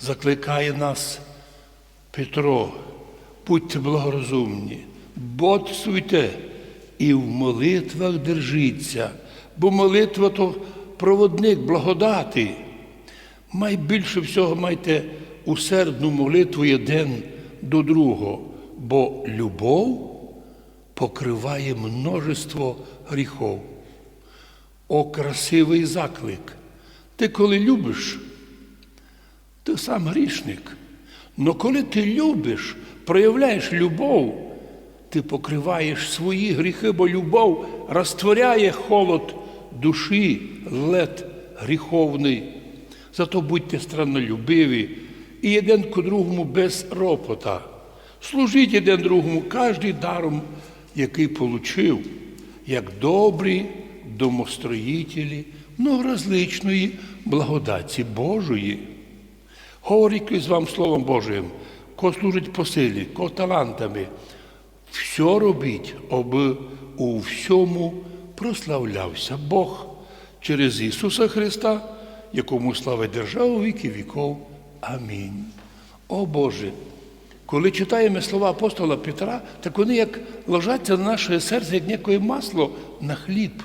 закликає нас Петро, будьте благорозумні, бодсуйте і в молитвах держіться, бо молитва то проводник благодати. Май більше всього майте усердну молитву один до другого, бо любов покриває множество гріхов. О, красивий заклик! Ти коли любиш, ти сам грішник. Но коли ти любиш, проявляєш любов, ти покриваєш свої гріхи, бо любов розтворяє холод душі, лед гріховний. Зато будьте страннолюбиві і один к другому без ропота. Служіть один другому кожний даром, який получив, як добрі домостроїтелі многоразличної благодаті Божої. Говорить з вам Словом Божим, ко служить по силі, ко талантами. Все робіть, аби у всьому прославлявся Бог через Ісуса Христа, якому слава й держава віки віков. Амінь. О Боже! Коли читаємо слова апостола Петра, так вони як ложаться на наше серце, як некое масло на хліб,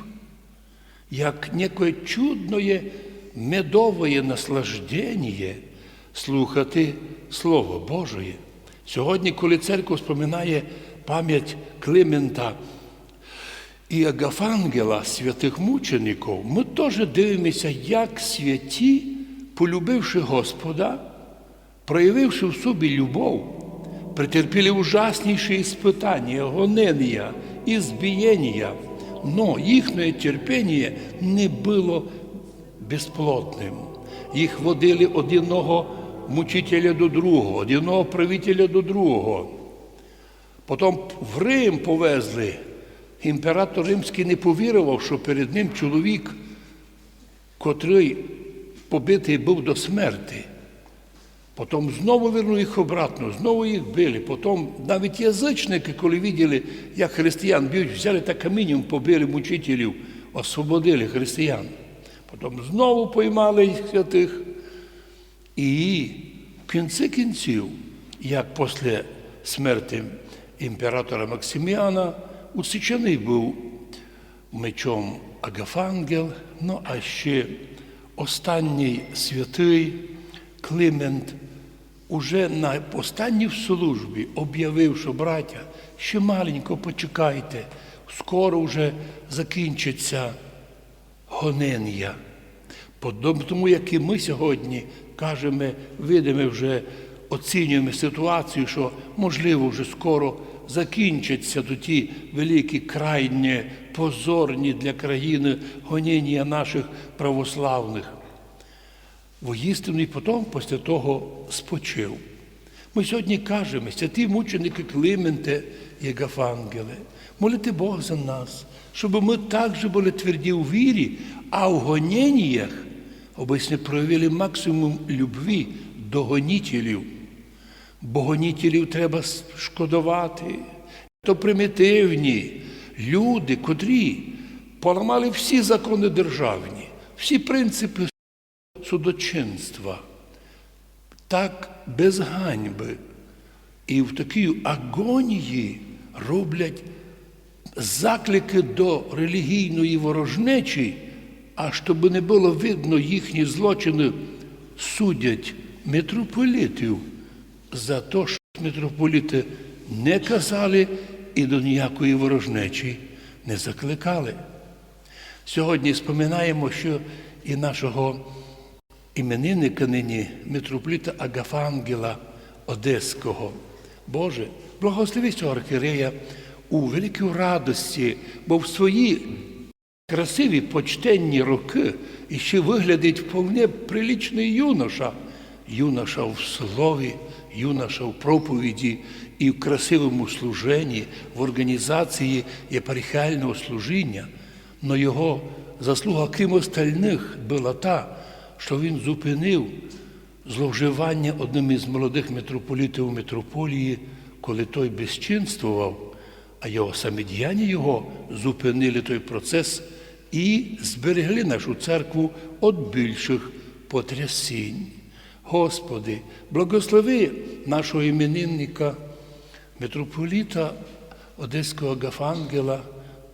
як некое чудное медове наслаждення слухати Слово Божє. Сьогодні, коли церква споминає пам'ять Климента і Агафангела, святих мучеників, ми теж дивимося, як святі, полюбивши Господа, проявивши в собі любов, претерпіли ужасніші іспитання, гонення збієння, но їхнє терпіння не було безплотним. Їх водили одного мучителя до другого, одного правителя до другого. Потім в Рим повезли. Імператор Римський не повірував, що перед ним чоловік, котрий побитий був до смерти. Потім знову вернув їх обратно, знову їх били. Потім навіть язичники, коли виділи, як християн б'ють, взяли та камінням, побили мучителів, освободили християн. Потім знову поймали їх святих. І в кінці кінців, як після смерті імператора Максиміана, усічений був мечом Агафангел, ну а ще останній святий Климент уже на останній службі об'явив, що браття, ще маленько почекайте, скоро вже закінчиться гонення. Подобно тому, як і ми сьогодні кажемо, видимо, вже оцінюємо ситуацію, що можливо вже скоро закінчаться до ті великі крайні позорні для країни гоніння наших православних. Воістину і потім після того спочив. Ми сьогодні кажемо, святі мученики Клименте і Гафангели, молити Бог за нас, щоб ми також були тверді у вірі, а в гоніннях обично проявили максимум любві до гонітелів. Бо гонітелів треба шкодувати. То примітивні люди, котрі поламали всі закони державні, всі принципи судочинства, так без ганьби. І в такій агонії роблять заклики до релігійної ворожнечі, а щоб не було видно їхні злочини, судять митрополітів за те, що митрополіти не казали і до ніякої ворожнечі не закликали. Сьогодні споминаємо, що і нашого іменинника нині митрополіта Агафангела Одеського. Боже, благослови цього архірея у великій радості, бо в свої красиві почтенні роки і ще виглядить вполне прилічний юноша, юноша в слові, юноша в проповіді і в красивому служенні, в організації єпархіального служіння. Но його заслуга крім остальних була та, що він зупинив зловживання одним із молодих митрополітів митрополії, коли той безчинствував, а його самі діяння його зупинили той процес і зберегли нашу церкву від більших потрясінь. Господи, благослови нашого іменинника, митрополіта Одеського Гафангела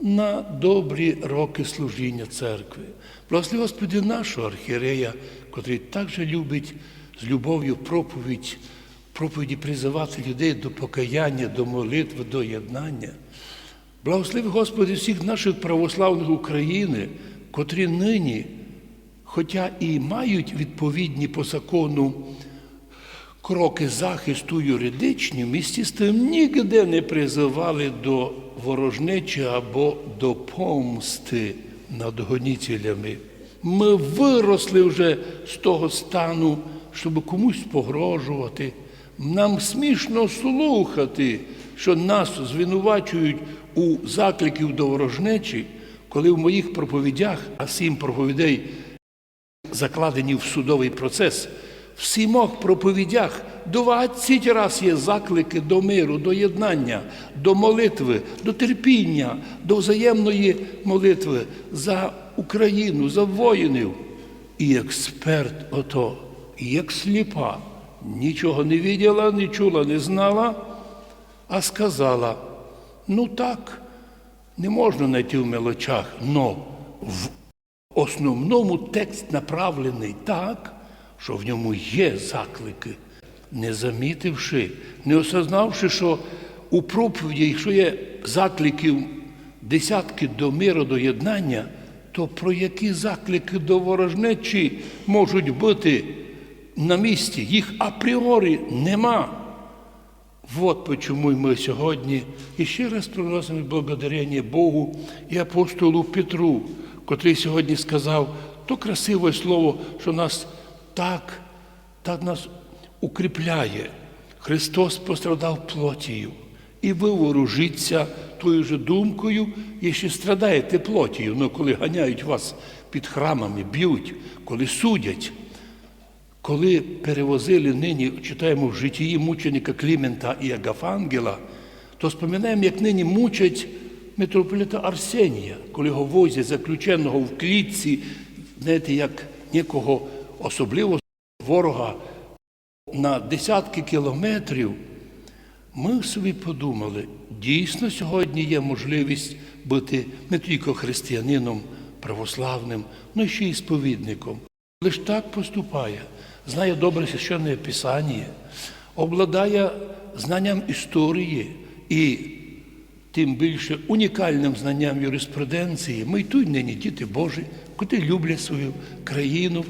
на добрі роки служіння церкви. Благослови, Господи, нашого архієрея, котрий так же любить з любов'ю проповідь, проповіді призивати людей до покаяння, до молитви, до єднання. Благослови, Господи, всіх наших православних України, котрі нині, хоча і мають відповідні по закону кроки захисту юридичні, вмісті з тим ніде не призивали до ворожнечі або до помсти над гонітелями. Ми виросли вже з того стану, щоб комусь погрожувати. Нам смішно слухати, що нас звинувачують у закликів до ворожнечі, коли в моїх проповідях, а сім проповідей закладені в судовий процес, в сімох проповідях 20 раз є заклики до миру, до єднання, до молитви, до терпіння, до взаємної молитви за Україну, за воїнів. І експерт ото, як сліпа, нічого не виділа, не чула, не знала, а сказала: ну так, не можна знайти в мелочах, но в основному текст направлений так, що в ньому є заклики, не замітивши, не осознавши, що у проповіді, якщо є закликів десятки до миру, до єднання, то про які заклики до ворожнечі можуть бути на місці? Їх апріорі нема. Вот почему ми сьогодні і ще раз приносимо благодарення Богу і апостолу Петру, котрий сьогодні сказав то красиве слово, що нас так, так нас укріпляє. Христос пострадав плотію, і ви вооружіться тою же думкою, якщо страдаєте плотію, ну коли ганяють вас під храмами, б'ють, коли судять. Коли перевозили нині, читаємо в житті мученика Клімента і Агафангела, то споминаємо, як нині мучать митрополита Арсенія, коли його возять заключеного в клітці, знаєте, як нікого особливо ворога на десятки кілометрів. Ми собі подумали, дійсно сьогодні є можливість бути не тільки християнином православним, але ще й сповідником. Лиш так поступає, знає добре священне Писання, обладає знанням історії і тим більше унікальним знанням юриспруденції. Ми й тут нині діти Божі, котрі люблять свою країну,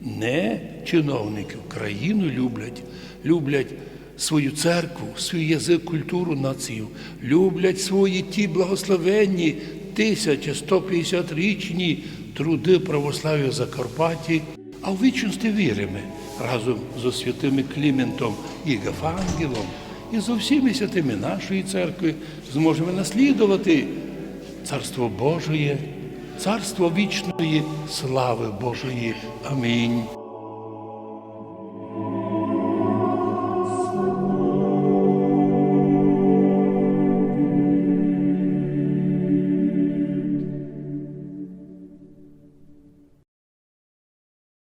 не чиновників, країну люблять, люблять свою церкву, свій язик, культуру, націю, люблять свої ті благословенні 1150-річні труди православ'я Закарпатті, а в вічності віримо разом зі святими Кліментом і Гафангелом і з усіми святими нашої церкви зможемо наслідувати Царство Божої, Царство вічної слави Божої. Амінь.